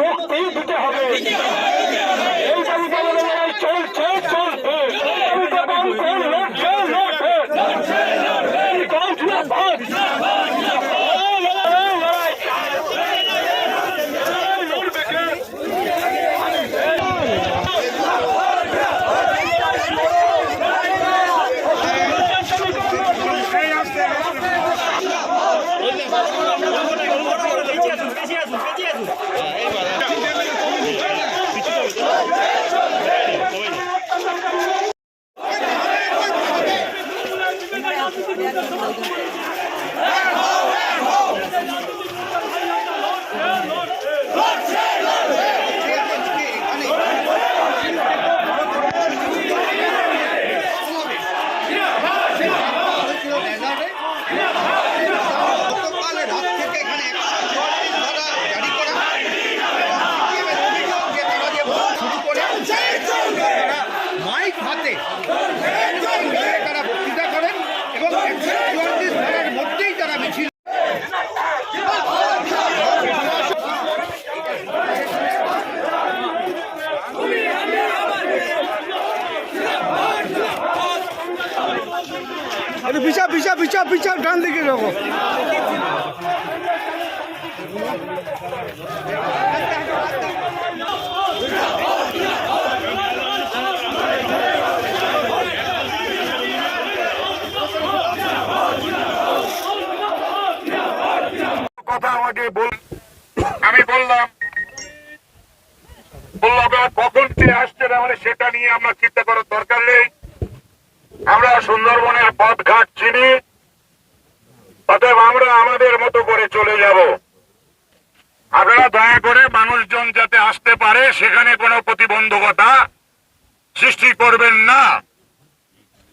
মুক্তি দিতে হবে এই দাবিতে আমাদের লড়াই চলছে চলবে দাবিতে বামফ্রন্ট লড়ছে লড়ছে কাউন্ট জিন্দাবাদ লড়াই, লড়াই। লড়বে কে? গতকাল রাত থেকে এখানে একশো চুয়াল্লিশ ধারা জারি করা হয়। সিপিএমের অভিযোগ যে তারা যে ভোট শুরু করে তারা মাইক হাতে মিছিলে তারা বক্তৃতা করেন এবং একশো চুয়াল্লিশ ধারার মধ্যেই তারা মিছিল একটু পিছা পিছা পিছা পিছা ডান দিকে যাব কথা আমাকে বল, আমি বললাম, বলল আপনারা কখন কে আসছেন মানে সেটা নিয়ে আমরা চিন্তা করার দরকার নেই। আমরা সুন্দরবনের পথ ঘাট চিনি। অতএব আমরা আমাদের মতো করে চলে যাব। আপনারা দয়া করে মানুষজন যাতে আসতে পারে, সেখানে কোনো প্রতিবন্ধকতা সৃষ্টি করবেন না।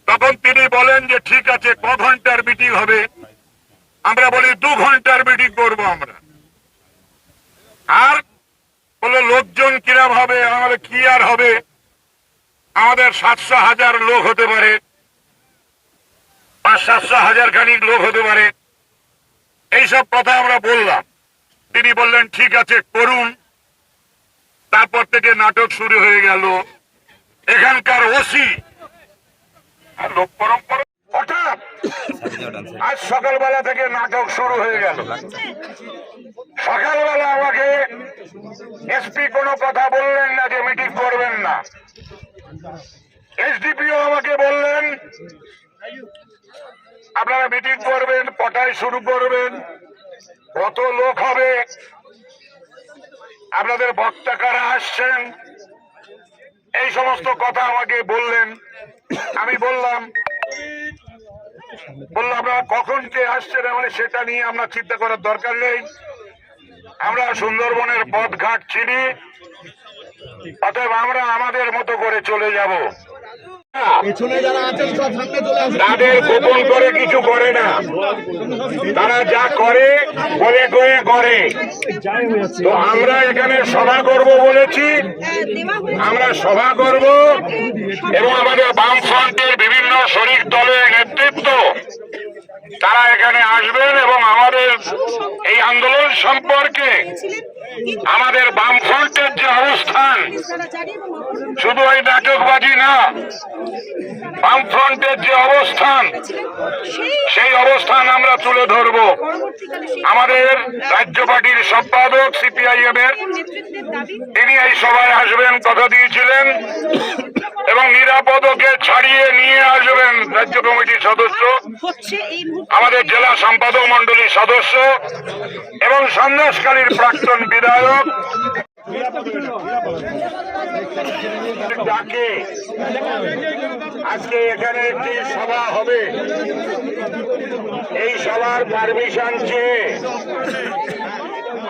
তখন তিনি বলেন যে, ঠিক আছে, ক ঘণ্টার মিটিং হবে? আমরা বলি, দু ঘণ্টার মিটিং করব আমরা। আর বলল লোকজন কিরাম হবে, আমাদের কি আর হবে? আমাদের সাতশো হাজার লোক হতে পারে। পাঁচ সাতশো হাজার খানিক লোক হতে পারে। এইসব কথা আমরা বললাম। তিনি বললেন, ঠিক আছে, করুন। তারপর থেকে নাটক শুরু হয়ে গেল। এখানকার ওসি লোক পরম্পরা হঠাৎ আজ সকালবেলা থেকে নাটক শুরু হয়ে গেল। সকালবেলা আমাকে এসপি কোনো কথা বললেন না যে মিটিং করবেন না। এসডিপিও আমাকে বললেন আপনারা মিটিং করবেন কটায় শুরু করবেন। কত লোক হবে? আপনাদের বক্তা কারা আসছেন? এই সমস্ত কথা আমাকে বললেন। আমি বললাম, বলল, আপনারা কখন কে আসছেন? মানে সেটা নিয়ে আমরা চিন্তা করার দরকার নেই। আমরা সুন্দরবনের পথ ঘাট চিনি, অতএব আমরা আমাদের মতো করে চলে যাব। তাদের গোপন করে কিছু করে না। তারা যা করে বলে করে করে তো আমরা এখানে সভা করব বলেছি। আমরা সভা করব এবং আমাদের বামফ্রন্টের বিভিন্ন শরিক দলের নেতৃত্ব, তারা এখানে আসবেন এবং আমাদের এই আন্দোলন সম্পর্কে আমাদের বামফ্রন্টের যে অবস্থান, শুধু ওই নাটকবাজি না বামফ্রন্টের যে অবস্থান, সেই অবস্থান আমরা তুলে ধরব। আমাদের রাজ্য পার্টির সম্পাদক সিপিআইএম এর তিনি এই সভায় আসবেন, কথা দিয়েছিলেন। এবং নিরাপদকে ছাড়িয়ে নিয়ে আসবেন রাজ্য কমিটির সদস্য আমাদের জেলা সম্পাদক মন্ডলীর সদস্য এবং সন্ন্যাসকালীর প্রাক্তন বিধায়ক। ডাকে। আজকে এখানে একটি সভা হবে। এই সভার পারমিশন চেয়ে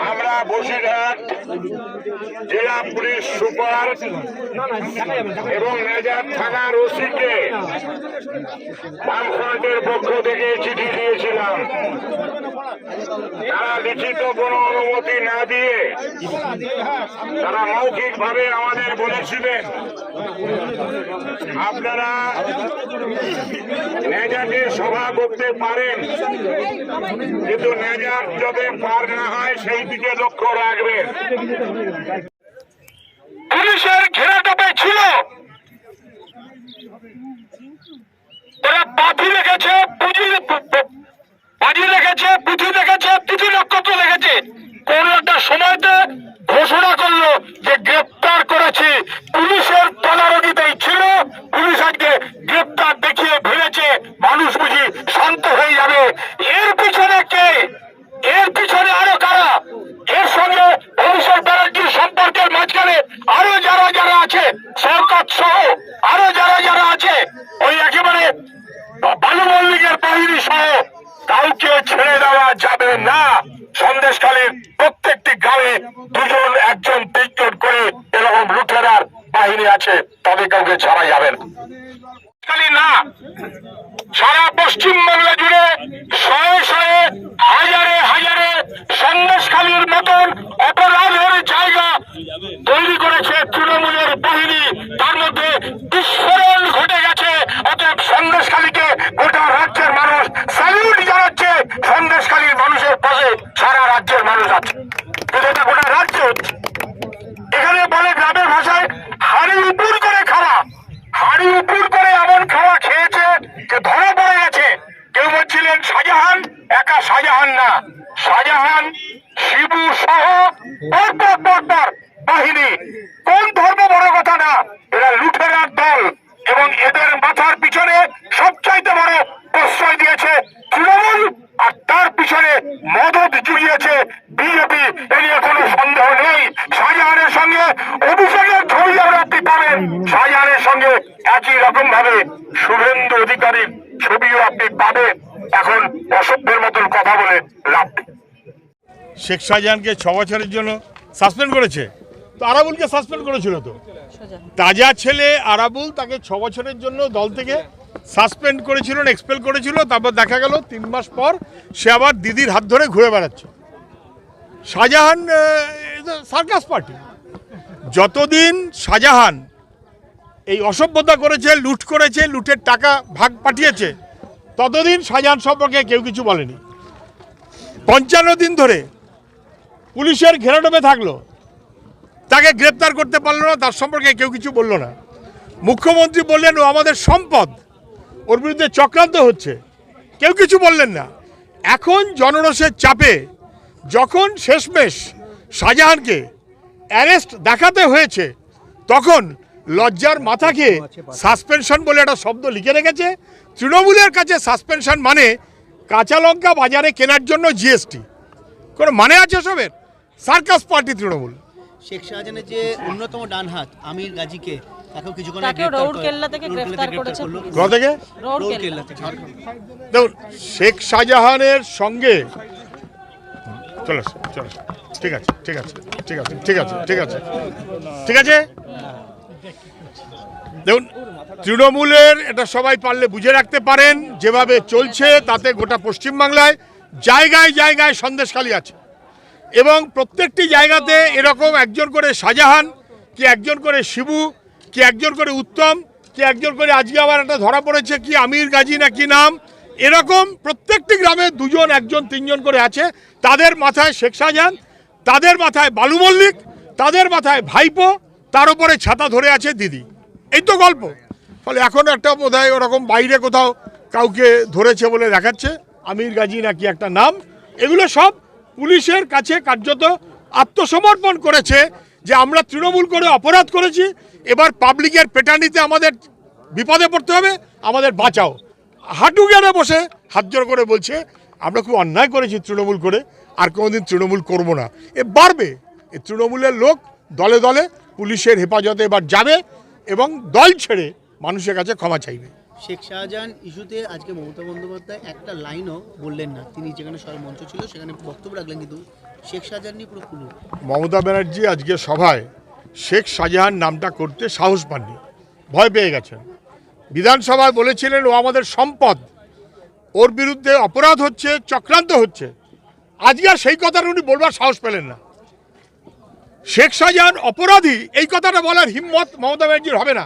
আমরা বসিরহাট জেলা পুলিশ সুপার এবং মেজার থানার ওসিকে বামফ্রন্টের পক্ষ থেকে চিঠি দিয়েছিলাম। তারা লিখিত কোনো অনুমতি না দিয়ে তারা মৌখিক ভাবে আমাদের বলেছিলেন। আপনারা নেজাকে সভা করতে পারেন, কিন্তু নেজার যাতে পার না হয়, সেই দিকে লক্ষ্য রাখবেন। পুলিশের ঘেরাটোপে ছিল। তারা পাথি লেগেছে পুঁজি বাজি লেগেছে, পুঁথি লেগেছে, তিথি নক্ষত্র লেগেছে। কোন একটা সময়তে ঘোষণা করল যে গ্রেপ্তার করেছি। পুলিশের তদারকিতেই ছিল। পুলিশ আজকে গ্রেপ্তার দেখিয়ে ভেবেছে, মানুষ বুঝি শান্ত হয়ে যাবে। এর পিছনে কে? এর পিছনে আরও কারা? এর সঙ্গে অভিষেক ব্যানার্জির সম্পর্কের মাঝখানে আরও যারা যারা আছে, সরকার সহ আরও যারা যারা আছে, ওই একেবারে বালু মল্লিকের বাহিনী সহ কাউকে ছেড়ে দেওয়া যাবে না সন্দেশকালীন প্রত্যেকটি গ্রামে দুজন, একজন তিনজন করে এরকম লুঠেরার বাহিনী আছে, তাদের কাউকে ছাড়া যাবেন। না, সারা পশ্চিমবাংলা শাহজাহান না। শাহজাহান, শিবু সহ পরপর বাহিনী। কোন ধর্ম বড় কথা না, এরা লুঠেরার দল এবং এদের মাথার পিছনে সবচাইতে বড় প্রশ্রয় দিয়েছে তৃণমূল, আর তার পিছনে মদত জুড়িয়েছে বিজেপি এ নিয়ে কোনো সন্দেহ নেই। শাহজাহানের সঙ্গে অভিষেকের ছবি আমরা আপনি পাবেন। শাহজাহানের সঙ্গে একই রকম ভাবে শুভেন্দু অধিকারীর ছবিও আপনি পাবেন। এখন অসভ্যের মতন কথা বলে লাভ শেখ শাহজাহানকে ছ বছরের জন্য সাসপেন্ড করেছে? তো আরাবুলকে সাসপেন্ড করেছিল তো? তাজা ছেলে আরাবুল তাকে ছ বছরের জন্য দল থেকে সাসপেন্ড করেছিল এক্সপেল করেছিল তারপর দেখা গেল তিন মাস পর সে আবার দিদির হাত ধরে ঘুরে বেড়াচ্ছে। Shahjahan circus party. যতদিন শাহজাহান এই অসভ্যতা করেছে লুট করেছে লুটের টাকা ভাগ পাঠিয়েছে ততদিন শাহজাহান সম্পর্কে কেউ কিছু বলেনি। পঞ্চান্ন দিন ধরে পুলিশের ঘেরাটোপে থাকল। তাকে গ্রেপ্তার করতে পারল না তার সম্পর্কে কেউ কিছু বলল না। মুখ্যমন্ত্রী বললেন ও আমাদের সম্পদ। ওর বিরুদ্ধে চক্রান্ত হচ্ছে। কেউ কিছু বললেন না। এখন জনরসের চাপে যখন শেষমেশ শাহজাহানকে অ্যারেস্ট দেখাতে হয়েছে তখন লজ্জার মাথাকে সাসপেনশন বলে একটা শব্দ লিখে রেখেছে। তৃণমূলের কাছে সাসপেনশন মানে কাঁচা লঙ্কা বাজারে কেনার জন্য জিএসটি। কোনো মানে আছে সবের? Circus party Trinamool. শেখ শাহজাহানের যে অন্যতম ডান হাত আমির গাজীকে তাকেও কিছুক্ষণ দেখুন শেখ শাহজাহানের সঙ্গে চলে আসো, চলে ঠিক আছে ঠিক আছে ঠিক আছে ঠিক আছে ঠিক আছে। ঠিক আছে? দেখুন, তৃণমূলের এটা সবাই পারলে বুঝে রাখতে পারেন, যেভাবে চলছে তাতে গোটা পশ্চিমবাংলায় জায়গায় জায়গায় সন্দেশখালী আছে। এবং প্রত্যেকটি জায়গাতে এরকম একজন করে শাহজাহান, কি একজন করে শিবু, কি একজন করে উত্তম, কি একজন করে আজকে আবার একটা ধরা পড়েছে, কি আমির গাজী না কি নাম, এরকম প্রত্যেকটি গ্রামে দুজন, একজন, তিনজন করে আছে। তাদের মাথায় শেখ শাহজাহান, তাদের মাথায় বালু মল্লিক, তাদের মাথায় ভাইপো তার উপরে ছাতা ধরে আছে দিদি। এই তো গল্প। ফলে এখন একটা বোধ হয় ওরকম বাইরে কোথাও কাউকে ধরেছে বলে দেখাচ্ছে। আমির গাজী নাকি একটা নাম। এগুলো সব পুলিশের কাছে কার্যত আত্মসমর্পণ করেছে যে আমরা তৃণমূল করে অপরাধ করেছি। এবার পাবলিকের পেটানিতে আমাদের বিপদে পড়তে হবে, আমাদের বাঁচাও। হাঁটু জ্ঞানে বসে হাত জোর করে বলছে, আমরা খুব অন্যায় করেছি তৃণমূল করে, আর কোনোদিন তৃণমূল করব না। এ বাড়বে। এ তৃণমূলের লোক দলে দলে পুলিশের হেফাজতে এবার যাবে এবং দল ছেড়ে মানুষের কাছে ক্ষমা চাইবে। শেখ শাহজাহান ইস্যুতে আজকে মমতা বন্দ্যোপাধ্যায় একটা লাইনও বললেন না। তিনি যেখানে সবার মঞ্চ ছিল সেখানে বক্তব্য রাখলেন কিন্তু শেখ শাহজাহান নিয়ে পুরো খুলু মমতা ব্যানার্জি আজকে সভায় শেখ শাহজাহান নামটা করতে সাহস পাননি ভয় পেয়ে গেছেন। বিধানসভায় বলেছিলেন ও আমাদের সম্পদ ওর বিরুদ্ধে অপরাধ হচ্ছে চক্রান্ত হচ্ছে। আজকে আর সেই কথাটা উনি বলবার সাহস পেলেন না। শেখ শাহজাহান অপরাধী, এই কথাটা বলার হিম্মত মমতা ব্যানার্জির হবে না।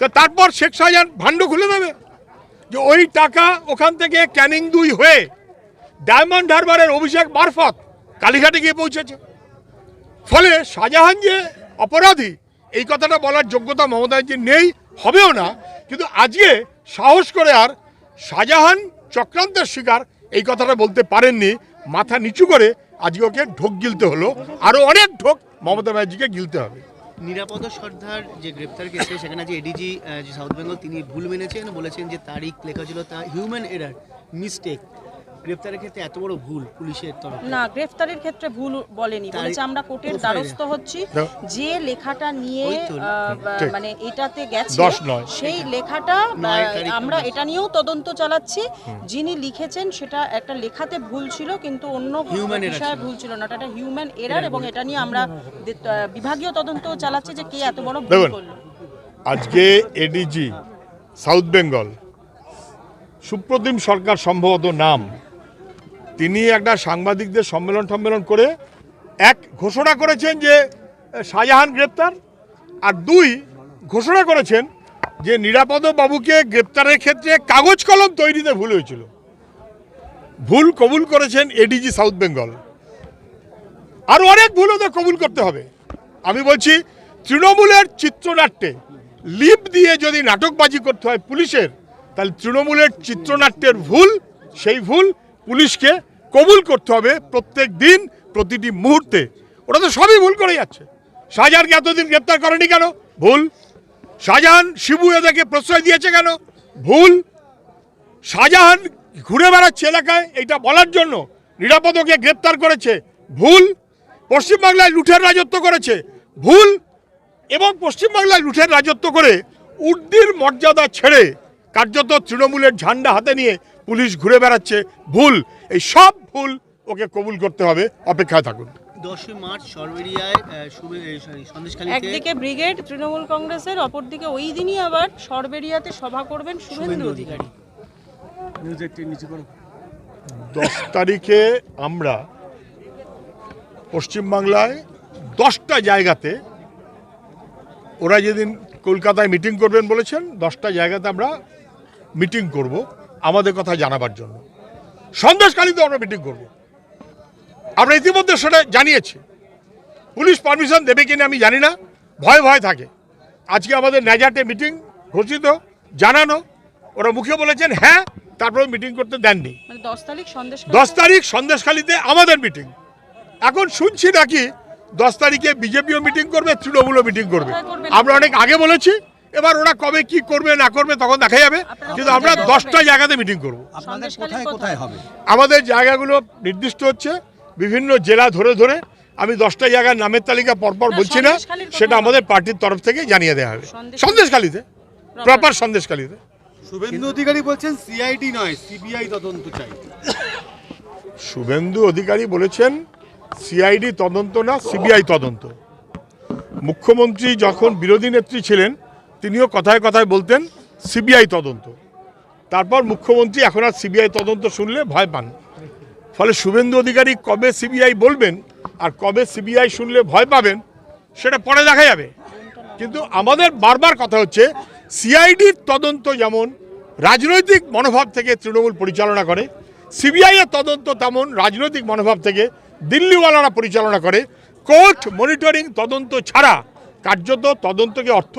তো তারপর শেখ শাহজাহান ভাণ্ড খুলে দেবে যে ওই টাকা ওখান থেকে ক্যানিং দুই হয়ে ডায়মন্ড হারবারের অভিষেক মারফত কালীঘাটে গিয়ে পৌঁছেছে। ফলে শাহজাহান যে অপরাধী, এই কথাটা বলার যোগ্যতা মমতা ব্যানার্জির নেই, হবেও না। কিন্তু আজকে সাহস করে আর শাহজাহান চক্রান্তের শিকার, এই কথাটা বলতে পারেননি। মাথা নিচু করে আজকে ঢোক গিলতে হলো। আরও অনেক ঢোক মমতা ব্যানার্জিকে গিলতে হবে। নিরাপদ সর্দার যে গ্রেপ্তার কেসে, সেখানে যে এডিজি যে সাউথ বেঙ্গল তিনি ভুল মেনেছেন, বলেছেন যে তারিখ লেখা ছিল তা হিউম্যান এরার মিস্টেক গ্রেপ্তারের ক্ষেত্রে এত বড় ভুল পুলিশের তরফ? না গ্রেফতারের ক্ষেত্রে ভুল বলেনি। বলেছে আমরা কোর্টের দ্বারস্থ হচ্ছি। যে লেখাটা নিয়ে। মানে এটাতে গেছে সেই লেখাটা আমরা এটা নিয়েও তদন্ত চালাচ্ছি। যিনি লিখেছেন সেটা একটা লেখাতে ভুল ছিল কিন্তু অন্য বিষয়ে ভুল ছিল না। এটা একটা হিউম্যান এরার এবং এটা নিয়ে আমরা বিভাগীয় তদন্ত চালাচ্ছি যে কে এত বড় ভুল করল। আজকে এডিজি সাউথ বেঙ্গল সুপ্রতিম সরকার সম্ভবত নাম তিনি একটা সাংবাদিকদের সম্মেলন সম্মেলন করে এক ঘোষণা করেছেন যে শাহজাহান গ্রেপ্তার। আর দুই ঘোষণা করেছেন যে, নিরাপদ বাবুকে গ্রেপ্তারের ক্ষেত্রে কাগজ কলম তৈরিতে ভুল হয়েছিল। ভুল কবুল করেছেন এডিজি সাউথ বেঙ্গল আরও অনেক ভুল ওদের কবুল করতে হবে। আমি বলছি, তৃণমূলের চিত্রনাট্যে লিপ দিয়ে যদি নাটকবাজি করতে হয় পুলিশের, তাহলে তৃণমূলের চিত্রনাট্যের ভুল, সেই ভুল পুলিশকে কবুল করতে হবে প্রত্যেক দিন, প্রতিটি মুহূর্তে। ওরা তো সবই ভুল করে যাচ্ছে। শাহজাহানকে এতদিন গ্রেপ্তার করেনি কেন? ভুল। শাহজাহান শিবু এদেরকে প্রশ্রয় দিয়েছে কেন? ভুল। শাহজাহান ঘুরে বেড়াচ্ছে এলাকায়, এইটা বলার জন্য নিরাপদকে গ্রেপ্তার করেছে। ভুল। পশ্চিমবাংলায় লুঠের রাজত্ব করেছে। ভুল। এবং পশ্চিমবাংলায় লুঠের রাজত্ব করে উর্দির মর্যাদা ছেড়ে কার্যত তৃণমূলের ঝান্ডা হাতে নিয়ে পুলিশ ঘুরে বেড়াচ্ছে। ভুল এই সব ভুল ওকে কবুল করতে হবে। অপেক্ষায় থাকুন। দশই মার্চ সরবেরিয়ায় একদিকে ব্রিগেড তৃণমূল কংগ্রেসের অপরদিকে ওই দিনই আবার সরবেরিয়াতে সভা করবেন শুভেন্দু অধিকারী। দশ তারিখে আমরা পশ্চিমবাংলায় দশটা জায়গাতে ওরা যেদিন কলকাতায় মিটিং করবেন বলেছেন দশটা জায়গাতে আমরা মিটিং করব আমাদের কথা জানাবার জন্য। সন্দেশকালীতে আমরা মিটিং করব। আমরা ইতিমধ্যে সেটা জানিয়েছি। পুলিশ পারমিশন দেবে কিনা আমি জানি না। ভয় ভয় থাকে। আজকে আমাদের ন্যাজাটে মিটিং ঘোষিত জানানো। ওরা মুখে বলেছেন হ্যাঁ তারপরে মিটিং করতে দেননি। মানে দশ তারিখ সন্দেশ সন্দেশখালীতে আমাদের মিটিং। এখন শুনছি নাকি দশ তারিখে বিজেপিও মিটিং করবে তৃণমূলও মিটিং করবে? আমরা অনেক আগে বলেছি এবার ওরা কবে কি করবে না করবে তখন দেখা যাবে। কিন্তু আমরা দশটা জায়গাতে মিটিং করব। আপনাদের কোথায় কোথায় আমাদের জায়গাগুলো নির্দিষ্ট হচ্ছে বিভিন্ন জেলা ধরে ধরে। আমি দশটা জায়গার নামের তালিকা পরপর বলছি না সেটা আমাদের পার্টির তরফ থেকে জানিয়ে দেওয়া হবে। সন্দেশ- সন্দেশখালীতে প্রপার। সন্দেশখালীতে। শুভেন্দু অধিকারী বলছেন সিআইডি নয় সিবিআই তদন্ত চাই। শুভেন্দু অধিকারী বলেছেন সিআইডি তদন্ত না সিবিআই তদন্ত। মুখ্যমন্ত্রী যখন বিরোধী নেত্রী ছিলেন তিনিও কথায় কথায় বলতেন, সিবিআই তদন্ত। তারপর মুখ্যমন্ত্রী এখন আর সিবিআই তদন্ত শুনলে ভয় পান। ফলে শুভেন্দু অধিকারী কবে সিবিআই বলবেন আর কবে সিবিআই শুনলে ভয় পাবেন, সেটা পরে দেখা যাবে। কিন্তু আমাদের বারবার কথা হচ্ছে, সিআইডির তদন্ত যেমন রাজনৈতিক মনোভাব থেকে তৃণমূল পরিচালনা করে সিবিআই এর তদন্ত তেমন রাজনৈতিক মনোভাব থেকে দিল্লিওয়ালারা পরিচালনা করে। কোর্ট মনিটরিং তদন্ত ছাড়া কার্যত তদন্তকে অর্থ